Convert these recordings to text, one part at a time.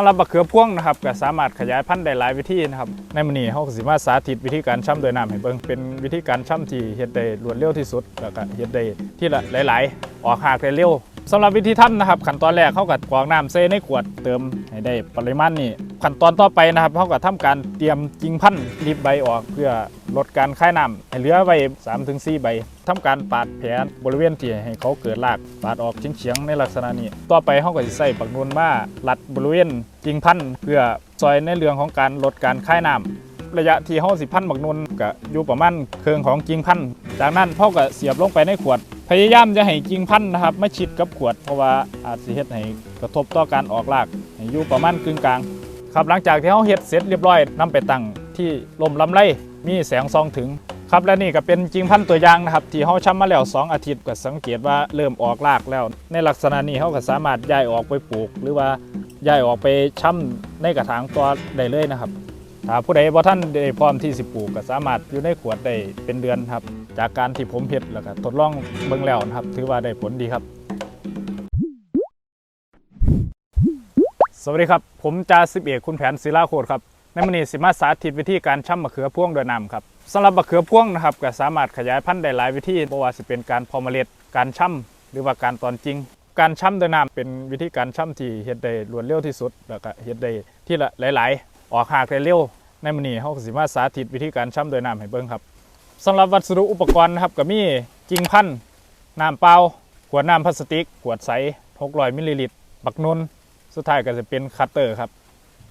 สำหรับบักเขือพ่วงนะครับก็สามารถขยายพันธุ์ได้หลายวิธีนะครับในมื้อนี้เฮาก็สิมาสาธิตวิธีการช่ำโดยน้ำให้เบิ่งเป็นวิธีการช่ำที่เฮ็ดได้รวดเร็วที่สุดแล้วก็เฮ็ดได้ที่ละหลาย ๆ ออกหากได้เร็วสำหรับวิธีทำนะครับขั้นตอนแรกเขาก็กรองน้ำเซในขวดเติมให้ได้ปริมาณนี้ ขั้นตอนต่อไปนะครับเขาก็ทำการเตรียมกิ่งพันธุ์รีบใบออกเพื่อลดการคายน้ำให้เหลือไว้3-4ใบทำการปาดแผลบริเวณที่ให้เขาเกิดรากปาดออกเฉียงๆในลักษณะนี้ ต่อไปเขาก็จะใส่ปักนูนมาลัดบริเวณกิ่งพันธุ์เพื่อซอยในเรื่องของการลดการคายน้ำระยะที่เฮาสิพันบักนุนก็อยู่ประมาณเครื่องของกิ่งพันต์จากนั้นเฮาก็เสียบลงไปในขวด พยายามจะให้กิ่งพันต์นะครับไม่ชิดกับขวด เพราะว่าอาจสิเฮ็ดให้กระทบต่อการออกรากให้อยู่ประมาณกึ่งกลาง ครับหลังจากที่เฮาเฮ็ดเสร็จเรียบร้อยนำไปตั้งที่ลมลำไรมีแสงส่องถึงครับและนี่ก็เป็นจริงพันธุ์ตัวอย่างนะครับที่เฮาช้ำมาแล้ว 2 อาทิตย์ก็สังเกตว่าเริ่มออกรากแล้ว ในลักษณะนี้เฮาก็สามารถย้ายออกไปปลูก หรือว่าย้ายออกไปช้ำในกระถางตัวได้เลยนะครับถ้าผู้ใดบ่ท่านได้พร้อมที่สิปลูกก็สามารถอยู่ในขวดได้เป็นเดือนครับ จากการที่ผมเฮ็ดแล้วก็ทดลองเบิ่งแล้วนะครับ ถือว่าได้ผลดีครับ สวัสดีครับ ผมจ่าสิบเอกคุณแผนศิลาโคตรครับในมื้อนี้สิมาสาธิตวิธีการช่ำมะเขือพ่วงโดยน้ำครับสำหรับมะเขือพ่วงนะครับก็สามารถขยายพันธุ์ได้หลายวิธีบ่ว่าสิเป็นการพาะเมล็ดการช่ำหรือว่าการตอนจริง การช่ำโดยน้ำเป็นวิธีการช่ำที่เฮ็ดได้รวดเร็วที่สุดแล้วก็เฮ็ดได้ที่ละหลาย ๆ ออกหากได้เร็วในมื้อนี้เฮาสิมาสาธิตวิธีการช่ำโดยน้ำให้เบิ่งครับสำหรับวัสดุอุปกรณ์นะครับก็มีกิ่งพันธุ์น้ำเปล่าขวดน้ำพลาสติกขวดใส600มิลลิลิตรบักนุน สุดท้ายก็จะเป็นคัตเตอร์ครับ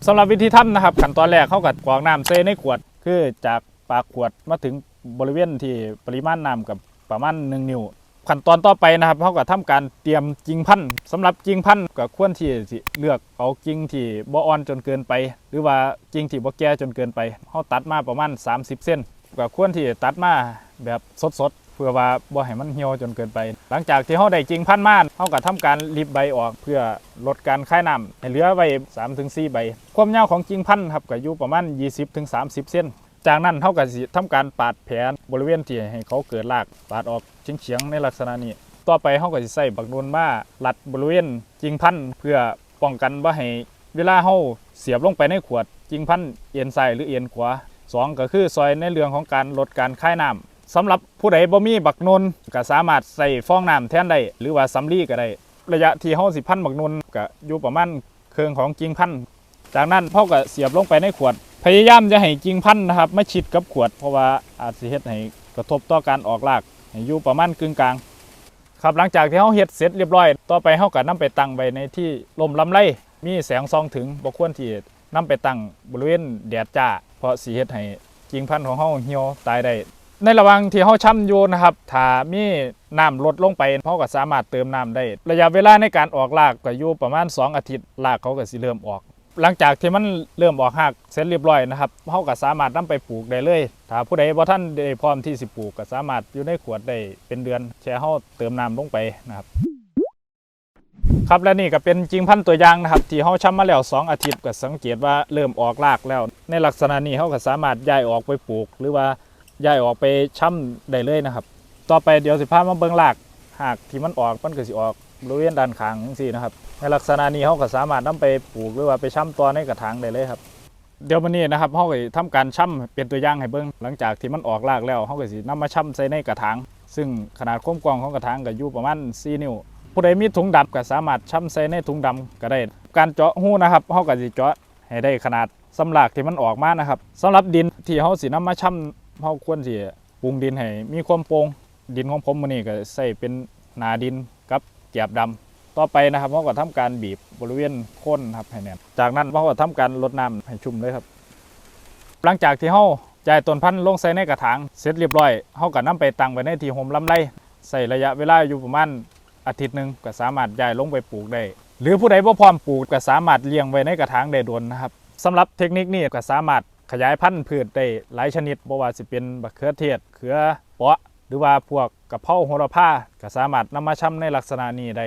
สำหรับวิธีทำนะครับขั้นตอนแรกเขากักรองน้ำเซในขวด คือจากปากขวดมาถึงบริเวณที่ปริมาณน้ำกับประมาณ1นิ้วขั้นตอนต่อไปนะครับเขาก็ทำการเตรียมกิ่งพันธุ์สำหรับกิ่งพันธุ์ก็ควรที่เลือกเอากิ่งที่บ่อ่อนจนเกินไป หรือว่ากิ่งที่บ่แก่จนเกินไปเขาตัดมาประมาณ 30 เส้นก็ควรที่ตัดมาแบบสดๆ เพื่อว่าบ่ให้มันเหี่ยวจนเกินไป หลังจากที่เขาได้กิ่งพันธุ์มาเขาก็ทำการรีบใบออกเพื่อลดการคายน้ำให้เหลือไว้3-4ใบ ความยาวของกิ่งพันธุ์ครับก็อยู่ประมาณ 20-30 เส้นจากนั้นเขาก็สิทำการปาดแผลบริเวณที่ให้เขาเกิดรากปาดออกเฉียงๆในลักษณะนี้ ต่อไปเขาก็สิใส่บักนูนมาลัดบริเวณกิ่งพันธุ์เพื่อป้องกันว่าให้เวลาเขาเสียบลงไปในขวดกิ่งพันธุ์เอียนซ้ายหรือเอียนขวาสองก็คือซอยในเรื่องของการลดการคายน้ำ สำหรับผู้ใดบ่มีบักนนก็สามารถใส่ฟองน้ำแทนได้หรือว่าสำลีก็ได้ระยะที่เขาสิพันบักนนก็อยู่ประมาณเครื่องของกิ่งพันจากนั้นพ่อก็เสียบลงไปในขวด พยายามจะให้กิ่งพันนะครับไม่ชิดกับขวด เพราะว่าอาจสิเฮ็ดให้กระทบต่อการออกรากให้อยู่ประมาณกึ่งกลางครับหลังจากที่เฮาเฮ็ดเสร็จเรียบร้อย ต่อไปเฮาก็นำไปตั้งไว้ในที่ลมลำไรมีแสงส่องถึงบ่ควรที่นำไปตั้งบริเวณแดดจ้าเพราะสิเฮ็ดให้กิ่งพันธุ์ของเฮาเหี่ยวตายได้ ในระหว่างที่เฮาช่ำอยู่นะครับถ้ามีน้ำลดลงไปเฮาก็สามารถเติมน้ำได้ ระยะเวลาในการออกรากก็อยู่ประมาณ 2 อาทิตย์รากเขาก็สิเริ่มออก หลังจากที่มันเริ่มออกหักเสร็จเรียบร้อยนะครับเฮาก็สามารถนำไปปลูกได้เลย ถ้าผู้ใดบ่ท่านได้พร้อมที่สิปลูกก็สามารถอยู่ในขวดได้เป็นเดือนแค่เฮาเติมน้ำลงไปนะครับครับและนี่ก็เป็นจริงพันธุ์ตัวอย่างนะครับ ที่เฮาช้ำมาแล้ว 2 อาทิตย์ก็สังเกตว่าเริ่มออกรากแล้ว ในลักษณะนี้เฮาก็สามารถย้ายออกไปปลูก หรือว่า ย้ายออกไปช้ำได้เลยนะครับ ต่อไปเดี๋ยวสิพามาเบิ่งรากหากที่มันออกมันก็สิออกบริเวณด้านข้างจังซี่นะครับ ในลักษณะนี้เขาก็สามารถนำไปปลูกหรือว่าไปช่ำตัวในกระถางได้เลยครับ เดี๋ยววันนี้นะครับเขาก็ทำการช่ำเป็นตัวอย่างให้เบิ่งหลังจากที่มันออกรากแล้วเขาก็สินำมาช่ำใส่ในกระถาง ซึ่งขนาดความกว้างของกระถางก็อยู่ประมาณ4นิ้วผู้ใดมีถุงดำก็สามารถช่ำใส่ในถุงดำก็ได้ การเจาะหูนะครับเขาก็สิเจาะให้ได้ขนาดสำหรับที่มันออกมานะครับสำหรับดินที่เขาสินำมาช่ำ เขาควรสิปรุงดินให้มีความโปร่งดินของผมมื้อนี้ก็ใส่เป็นหนาดินกับแกบดำต่อไปนะครับเขาก็ทำการบีบบริเวณโคนครับให้แน่นจากนั้นเขาก็ทำการลดน้ำให้ชุ่มเลยครับ หลังจากที่เขาจ่ายต้นพันธุ์ลงใส่ในกระถางเสร็จเรียบร้อยเขาก็นำไปตั้งไว้ในที่ห่มลำไรใส่ระยะเวลาอยู่ประมาณอาทิตย์หนึ่งก็สามารถย้ายลงไปปลูกได้ หรือผู้ใดบ่พร้อมปลูกก็สามารถเลี้ยงไว้ในกระถางได้โดนนะครับสำหรับเทคนิคนี้ก็สามารถ ขยายพันธุ์พืชได้หลายชนิดบ่ว่าสิเป็นบักเขือเทศเขือเปาะหรือว่าพวกกะเพราโหระพาก็สามารถนำมาชำในลักษณะนี้ได้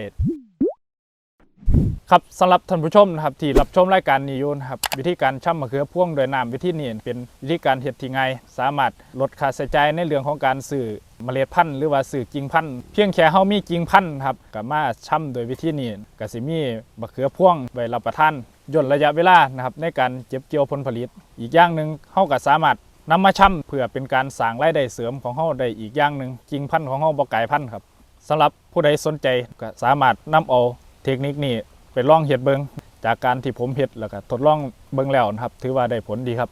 ครับสำหรับท่านผู้ชมนะครับที่รับชมรายการนี้อยู่นะครับวิธีการช่ำมะเขือพ่วงโดยน้ำวิธีนี้เป็นวิธีการเฮ็ดที่ง่ายสามารถลดค่าใช้จ่ายในเรื่องของการซื้อเมล็ดพันธุ์หรือว่าซื้อกิ่งพันธุ์เพียงแค่เฮามีกิ่งพันธุ์ครับก็มาช่ำโดยวิธีนี้ก็สิมีมะเขือพ่วงไว้รับประทานย่นระยะเวลานะครับในการเก็บเกี่ยวผลผลิต อีกอย่างหนึ่งเฮาก็สามารถนำมาช่ำเพื่อเป็นการสร้างรายได้เสริมของเฮาได้อีกอย่างหนึ่งกิ่งพันธุ์ของเฮาบ่ไกลพันธุ์ครับสำหรับผู้ใดสนใจก็สามารถนำเอาเทคนิคนี้ไปลองเห็ดเบิงจากการที่ผมเห็ดแล้วก็ทดลองเบิงแล้วนะครับ ถือว่าได้ผลดีครับ